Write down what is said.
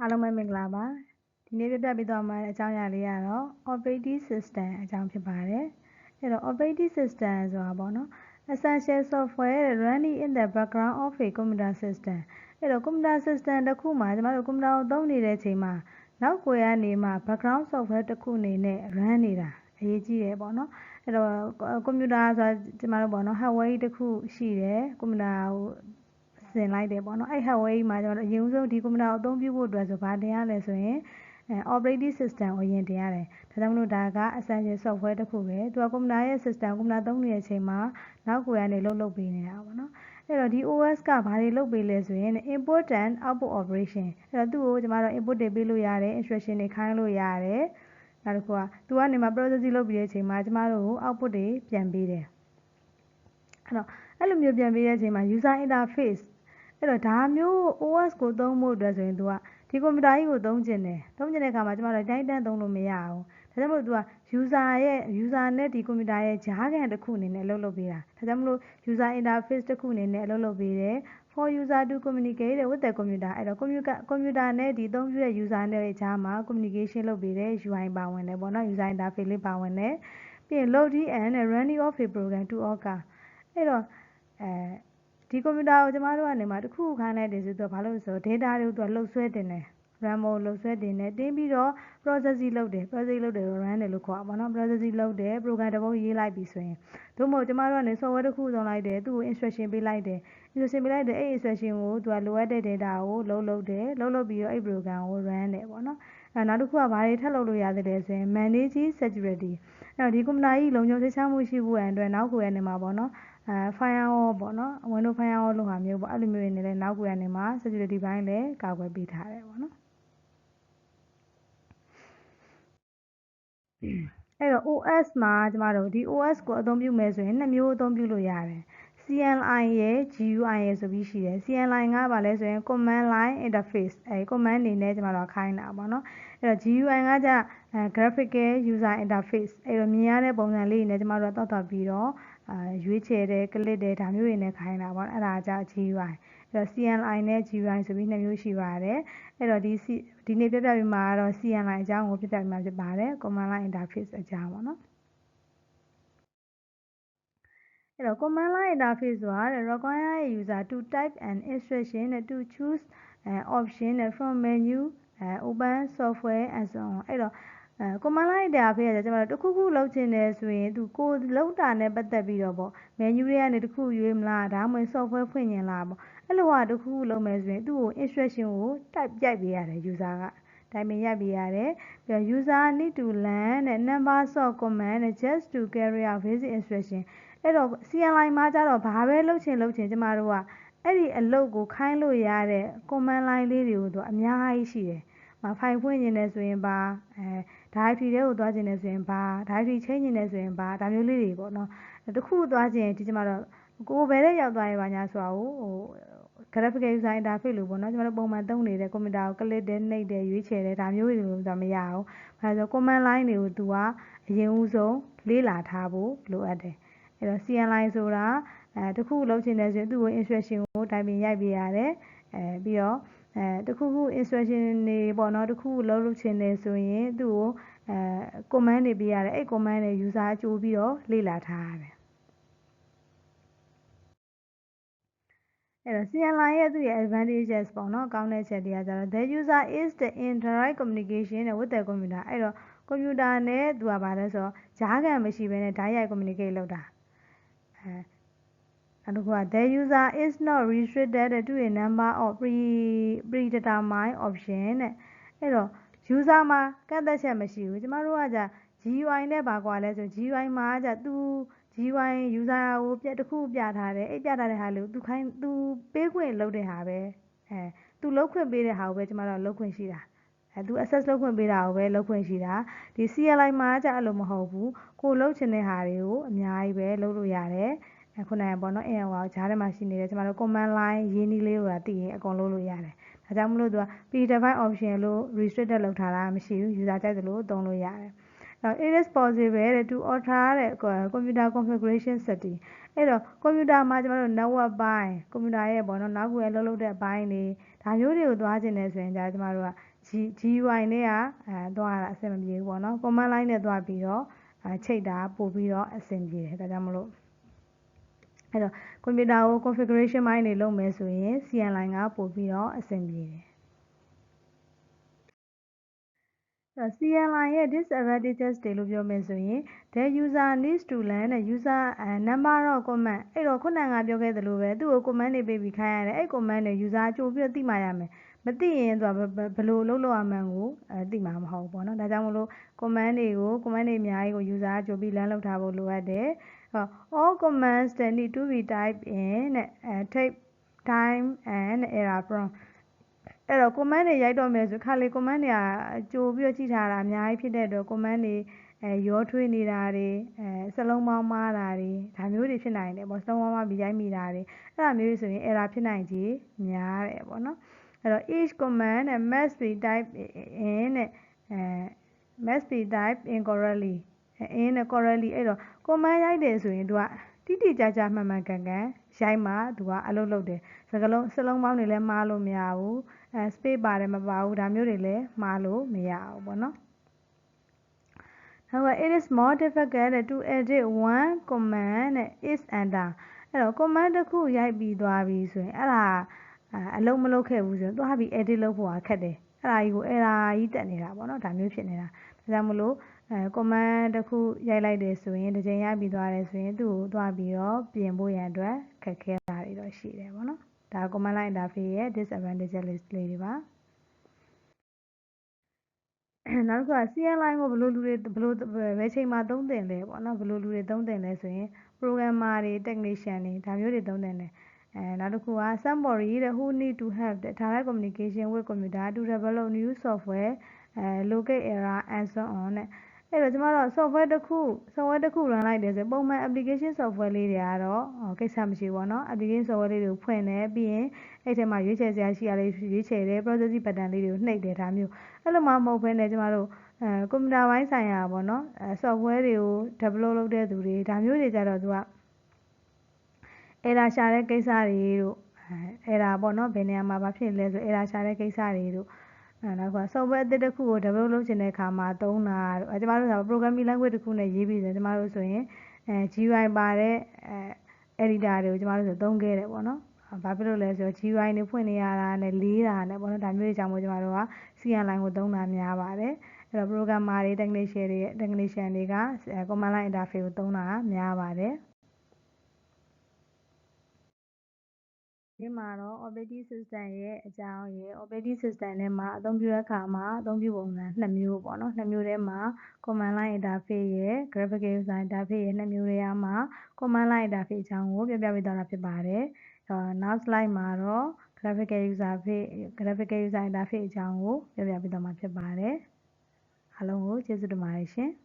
အားလုံးပဲမင်္ဂလာပါဒီနေ့ပြပြပေးသွားမှာအကြောင်းအရာလေးကတော့ operating system အကြောင်းဖြစ်ပါတယ်အဲ့တော့ operating system ဆိုတာပေါ့နော် essential software running in the background of a computer system အဲ့တော့ computer system တစ်ခုမှာကျမတို့ computer ကိုသုံးနေတဲ့အချိန်မှာနောက်ကိုရနေမှာ background software တစ်ခုအနေနဲ့ run နေတာအရေးကြီးတယ်ပေါ့နော်အဲ့တော့ computer ဆိုတာကျမတို့ပေါ့နော် hardware တစ်ခုရှိတယ် computer ကို ဆင်လိုက်တယ်ပေါ့နော်အဲ့ hardware မှာကျွန်တော်တို့အရင်ဆုံးဒီ computer ကိုအသုံးပြုဖို့အတွက်ဆိုဘာတင်ရလဲဆိုရင်အဲ operating system ကိုရင်တင်ရတယ်ဒါကြောင့်မလို့ဒါက essential software တစ်ခုပဲသူက computer ရဲ့ system computer သုံးနေတဲ့အချိန်မှာနောက်ကိုရနေလှုပ်လှုပ်ပေးနေတာပေါ့နော်အဲ့တော့ဒီ OS ကဘာတွေလုပ်ပေးလဲဆိုရင် input and output operation အဲ့တော့သူ့ကိုကျမတို့ input တွေပေးလို့ရတယ် instruction တွေခိုင်းလို့ရတယ်နောက်တစ်ခုကသူကနေမှ processing လုပ်ပြီးတဲ့အချိန်မှာကျမတို့ကို output တွေပြန်ပေးတယ်အဲ့တော့အဲ့လိုမျိုးပြန်ပေးတဲ့အချိန်မှာ user interface အဲ့တော့ဒါမျိုး OS ကိုသုံးဖို့အတွက်ဆိုရင်သူကဒီကွန်ပျူတာကြီးကိုသုံးကျင်တယ်သုံးကျင်တဲ့အခါမှာကျမတို့တိုင်းတန်းသုံးလို့မရဘူးဒါကြောင့်မို့လို့သူက user ရဲ့ user နဲ့ဒီကွန်ပျူတာရဲ့ကြားခံတစ်ခုအနေနဲ့အလုပ်လုပ်ပေးတာဒါကြောင့်မလို့ user interface တစ်ခုအနေနဲ့အလုပ်လုပ်ပေးတယ် for user to communicate with the computer အဲ့တော့ computer computer နဲ့ဒီသုံးပြတဲ့ user နဲ့ကြားမှာ communication လုပ်ပေးတဲ့ UI ပါဝင်တယ်ပေါ့နော် user interface လေးပါဝင်တယ်ပြီးရင် loading and running of a program to occur အဲ့တော့အဲ ဒီကွန်ပျူတာကိုကျမတို့ကနေမှတစ်ခုခိုင်းလိုက်တယ်ဆိုတော့ဘာလို့လဲဆိုတော့ data တွေကိုသူကလှုပ်ဆွဲတင်တယ် RAM ကိုလှုပ်ဆွဲတင်တယ်တင်းပြီးတော့ processing လုပ်တယ် processing လုပ်တယ် run တယ်လို့ခေါ်ပါဘောနော် processing လုပ်တယ် program တစ်ပုဒ်ရေးလိုက်ပြီဆိုရင်သို့မဟုတ်ကျမတို့ကနေ software တစ်ခုသုံးလိုက်တယ်သူ့ကို instruction ပေးလိုက်တယ် instruction ပေးလိုက်တယ်အဲ့ instruction ကိုသူကလိုအပ်တဲ့ data ကိုလှုပ်လှုပ်တယ်လှုပ်လှုပ်ပြီးတော့အဲ့ program ကို run တယ်ပေါ့နော်အဲနောက်တစ်ခုကဘာတွေထပ်လုပ်လို့ရသေးလဲဆိုရင် manage security အဲ့တော့ဒီကွန်ပျူတာကြီးလုံခြုံစိတ်ချမှုရှိဖို့အတွက်နောက်ကိုရနေမှာပေါ့နော်အဲ firewall ပေါ့နော် Windows firewall လို့ဟာမျိုးပေါ့အဲ့လိုမျိုးတွေနဲ့နောက်ကိုရနေမှာ security ဘိုင်းလည်းကာကွယ်ပေးထားတယ်ပေါ့နော်အဲ့တော့ OS မှာကျမတို့ဒီ OS ကိုအသုံးပြုမယ်ဆိုရင်နှစ်မျိုးအသုံးပြုလို့ရတယ် CLI ရဲ့ GUI ရဲ့ဆိုပြီးရှိတယ် CLI ကဘာလဲဆိုရင် command line interface အဲ command နေနဲ့ကျမတို့ခိုင်းတာပေါ့နော်အဲ့တော့ GUI ကကြအဲ graphical user interface အဲ့တော့မြင်ရတဲ့ပုံစံလေးနဲ့ကျမတို့တောက်တောက်ပြီးတော့အာရွေးချယ်တယ် click တယ်ဒါမျိုးတွေနဲ့ခိုင်းတာပေါ့အဲ့ဒါကြ GUI အဲ့တော့ CLI နဲ့ GUI ဆိုပြီးနှစ်မျိုးရှိပါတယ်အဲ့တော့ဒီဒီနေ့ပြပြပြီးမှာတော့ CLI အကြောင်းကိုပြပြပြီးမှာဖြစ်ပါတယ် command line interface အကြောင်းပေါ့နော် အဲ့တော့ command line interface ဆိုတာ require a user to type an instruction to choose an option from menu open software and so on အဲ့တော့အဲ command line interface ကကျွန်တော်တို့တခုခုလုပ်ချင်တယ်ဆိုရင်သူကိုလောက်တာနဲ့ပတ်သက်ပြီးတော့ပေါ့ menu တွေကနေတခုရွေးမလားဒါမှမဟုတ် software ဖွင့်ရင်လားပေါ့အဲ့လိုဟာတခုခုလုပ်မယ်ဆိုရင်သူ့ကို instruction ကို type ပြိုက်ပေးရတယ် user ကတိုင်ပင်ရိုက်ပေးရတယ်ပြီးတော့ user need to learn the numbers of command just to carry out basic instruction အဲ့တော့ CLI မှာကျတော့ဘာပဲလုပ်ချင်လုပ်ချင်ကျမတို့ကအဲ့ဒီအလုပ်ကိုခိုင်းလို့ရတဲ့ command line လေးတွေကိုသူအများကြီးရှိတယ်။မဖိုင်ဖွင့်နေတယ်ဆိုရင်ပါအဲ directory တွေကိုသွားခြင်းနေဆိုရင်ပါ directory ချိန်နေတယ်ဆိုရင်ပါဒါမျိုးလေးတွေပေါ့နော်။တခုသွားခြင်းဒီကျမတို့ကိုယ်ပဲတဲ့ရောက်သွားရင်ပါညာဆိုတာကိုဟို graphical user interface လို့ပေါ့နော်ကျမတို့ပုံမှန်သုံးနေတဲ့ကွန်ပျူတာကို click တယ်နှိပ်တယ်ရွေးချယ်တယ်ဒါမျိုးတွေကိုတော့မရဘူး။အဲဒါဆို command line တွေကိုသူကအရင်ဦးဆုံးလေ့လာထားဖို့လိုအပ်တယ် အဲ့တော့ CLI ဆိုတာအဲတခုလုံးချင်တယ်ဆိုရင်သူ့ကို instruction ကိုတိုင်ပင်ရိုက်ပေးရတယ်အဲပြီးတော့အဲတခုခု instruction တွေပေါ့နော်တခုခုလုံးလုပ်ချင်တယ်ဆိုရင်သူ့ကိုအဲ command တွေပေးရတယ်အဲ့ command တွေ user အကျိုးပြီးတော့လေ့လာထားရတယ်အဲ့တော့ CLI ရဲ့သူ့ရဲ့ advantages ပေါ့နော်ကောင်းတဲ့ချက်တွေကကျတော့ the user is the indirect communication with the computer အဲ့တော့ကွန်ပျူတာနဲ့သူကဘာလဲဆိုတော့ကြားခံမရှိဘဲနဲ့ဓာတ်ရိုက် communicate လုပ်တာအဲ နောက်တစ်ခုက the user is not restricted to a number of pre predetermined option တဲ့အဲ့တော့ user မှာကန့်သက်ချက်မရှိဘူးကျမတို့ကじゃ GUI နဲ့ပါကွာလဲဆို GUI မှာじゃသူ GUI user ကိုပြတစ်ခုပြထားတယ်အဲ့ပြထားတဲ့ဟာလေးကိုသူခိုင်းသူပေးခွင့်လုပ်တဲ့ဟာပဲအဲသူလုပ်ခွင့်ပေးတဲ့ဟာကိုပဲကျမတို့လုပ်ခွင့်ရှိတာ အဲသူ access လုပ်ခွင့်ပေးတာကိုပဲလုပ်ခွင့်ရှိတာဒီ CLI မှာじゃအဲ့လိုမဟုတ်ဘူးကိုလုပ်ချင်တဲ့ဟာတွေကိုအများကြီးပဲလုပ်လို့ရတယ်ခုနကပေါ့နော်အင်ဟိုဂျားထဲမှာရှိနေတဲ့ကျမတို့ command line ရင်းနှီးလေးကိုသိရင်အကုန်လုပ်လို့ရတယ်ဒါကြောင့်မလို့သူက predefine option လို့ restricted လုပ်ထားတာမရှိဘူး user ကြိုက်သလိုသုံးလို့ရတယ်အဲ့တော့ it is possible တဲ့ to alter တဲ့ computer configuration setting အဲ့တော့ကွန်ပျူတာမှာကျမတို့ network ပိုင်းကွန်ပျူတာရဲ့ပေါ့နော်နောက်ခုအလုပ်လုပ်တဲ့အပိုင်းတွေဒါမျိုးတွေကိုသွားခြင်းနေဆိုရင်ဒါကျမတို့က G GUI နဲ့ကအဲသွားတာအဆင်မပြေဘူးပေါ့နော် command line နဲ့သွားပြီးတော့အဲချိန်တာပို့ပြီးတော့အဆင်ပြေတယ်ဒါကြောင့်မလို့အဲ့တော့ကွန်ပျူတာကို configuration ပိုင်းတွေလုပ်မယ်ဆိုရင် CLI ကပို့ပြီးတော့အဆင်ပြေတယ် CLI ရဲ့ disadvantages တွေလို့ပြောမယ်ဆိုရင် the user needs to learn the user uh, number of command အဲ့တော့ခုနကပြောခဲ့သလိုပဲသူ့ကို command တွေပေးပြီးခိုင်းရတယ်အဲ့ command တွေ user ကြိုပြီးတော့သိမှရမယ် မသိရင်သူကဘယ်လိုလုပ်လို့ရမှန်းကိုအဲသိမှာမဟုတ်ဘူးပေါ့နော်ဒါကြောင့်မလို့ command တွေကို command တွေအများကြီးကို user ကြိုပြီး learn လုပ်ထားဖို့လိုအပ်တယ်ဟော all commands that need to be typed in နဲ့အဲ take time and error prone အဲ့တော့ command တွေရိုက်တော့မယ်ဆိုခါလေ command တွေကကြိုပြီးတော့ကြည့်ထားတာအများကြီးဖြစ်တဲ့အတွက် command တွေအဲရောထွေးနေတာတွေအဲစလုံးပေါင်းမားတာတွေဒါမျိုးတွေဖြစ်နိုင်တယ်ပေါ့စလုံးပေါင်းမားပြီးရိုက်မိတာတွေအဲ့ဒါမျိုးဆိုရင် error ဖြစ်နိုင်ခြေများတယ်ပေါ့နော် အဲ့တော့ each command must be typed in နဲ့အဲ must be typed incorrectly in correctly အဲ့တော့ command ရိုက်တယ်ဆိုရင်သူကတိတိကျကျမှန်မှန်ကန်ကန်ရိုက်မှသူကအလုပ်လုပ်တယ်စကလုံးစလုံးပေါင်းတွေလည်းမှားလို့မရဘူးအဲ space ပါတယ်မပါဘူးဒါမျိုးတွေလည်းမှားလို့မရဘူးပေါ့နော် However it is more difficult to edit one command is enter အဲ့တော့ command တစ်ခုရိုက်ပြီးသွားပြီဆိုရင်အဲ့ဒါ အလုံးမလုပ်ခဲ့ဘူးဆိုရင်သွားပြီး edit လုပ်ဖို့ခက်တယ်အဲ့ဒါကြီးကို error ကြီးတက်နေတာပေါ့နော်ဒါမျိုးဖြစ်နေတာဒါကြောင့်မလို့အဲ command တစ်ခုရိုက်လိုက်တယ်ဆိုရင်တစ်ချိန်ရိုက်ပြီးသွားတယ်ဆိုရင်သူ့ကိုသွားပြီးတော့ပြင်ဖို့ရန်အတွက်ခက်ခဲတာတွေတော့ရှိတယ်ပေါ့နော်ဒါ command line interface ရဲ့ disadvantage list လေးတွေပါနောက်တစ်ခုက CLI ကိုဘယ်လိုလူတွေဘယ်လိုဘယ်ချိန်မှာသုံးသင့်လဲပေါ့နော်ဘယ်လိုလူတွေသုံးသင့်လဲဆိုရင် programmer တွေ technician တွေဒါမျိုးတွေသုံးသင့်တယ် အဲနောက်တစ်ခုက somebody who need to have the direct communication with computer to develop new software အဲ locate error and so on နဲ့အဲ့တော့ကျမတို့ software တစ်ခု software တစ်ခု run လိုက်တယ်ဆိုပုံမှန် application software လေးတွေကတော့ကိစ္စမရှိဘူးပေါ့နော် application software လေးတွေကိုဖွင့်တယ်ပြီးရင်အဲ့ထဲမှာရွေးချယ်စရာရှိရလေးရွေးချယ်တယ် processing button လေးတွေကိုနှိပ်တယ်ဒါမျိုးအဲ့လိုမှမဟုတ်ဘဲနဲ့ကျမတို့အဲကွန်ပျူတာပိုင်းဆိုင်ရာပေါ့နော်အဲ software တွေကို develop လုပ်တဲ့သူတွေဒါမျိုးတွေကြတော့သူက error ရှာတဲ့ကိစ္စတွေတို့အဲ error ပေါ့နော်ဘယ်နေရာမှာဘာဖြစ်လဲဆို error ရှာတဲ့ကိစ္စတွေတို့အဲနောက်က software အသစ်တစ်ခုကို develop လုပ်ချင်တဲ့အခါမှာသုံးတာတို့အဲကျမတို့က programming language တစ်ခုနဲ့ရေးပြီးတယ်ကျမတို့ဆိုရင်အဲ GUI ပါတဲ့အဲ editor တွေကိုကျမတို့ဆိုသုံးခဲ့တယ်ပေါ့နော်ဘာဖြစ်လို့လဲဆိုတော့ GUI တွေဖွင့်နေရတာနဲ့လေးတာနဲ့ပေါ့နော်ဒါမျိုးတွေကြောင့်မို့ကျမတို့က CLI ကိုသုံးတာများပါတယ်အဲ့တော့ programmer တွေ technician တွေ technician တွေက command line interface ကိုသုံးတာများပါတယ် ဒီမှာတော့ operating system ရဲ့အကြောင်းရယ် operating system ထဲမှာအသုံးပြုတဲ့အခါမှာအသုံးပြုပုံစံနှစ်မျိုးပေါ့နော်နှစ်မျိုးထဲမှာ command line interface ရယ် graphical user interface ရယ်နှစ်မျိုးထဲမှာ command line interface အကြောင်းကိုပြပြပေးသွားတာဖြစ်ပါတယ်နောက် slide မှာတော့ graphical user interface graphical user interface အကြောင်းကို ပြပြပေးသွားမှာဖြစ်ပါတယ် အားလုံးကိုကျေးဇူးတင်ပါတယ်ရှင်။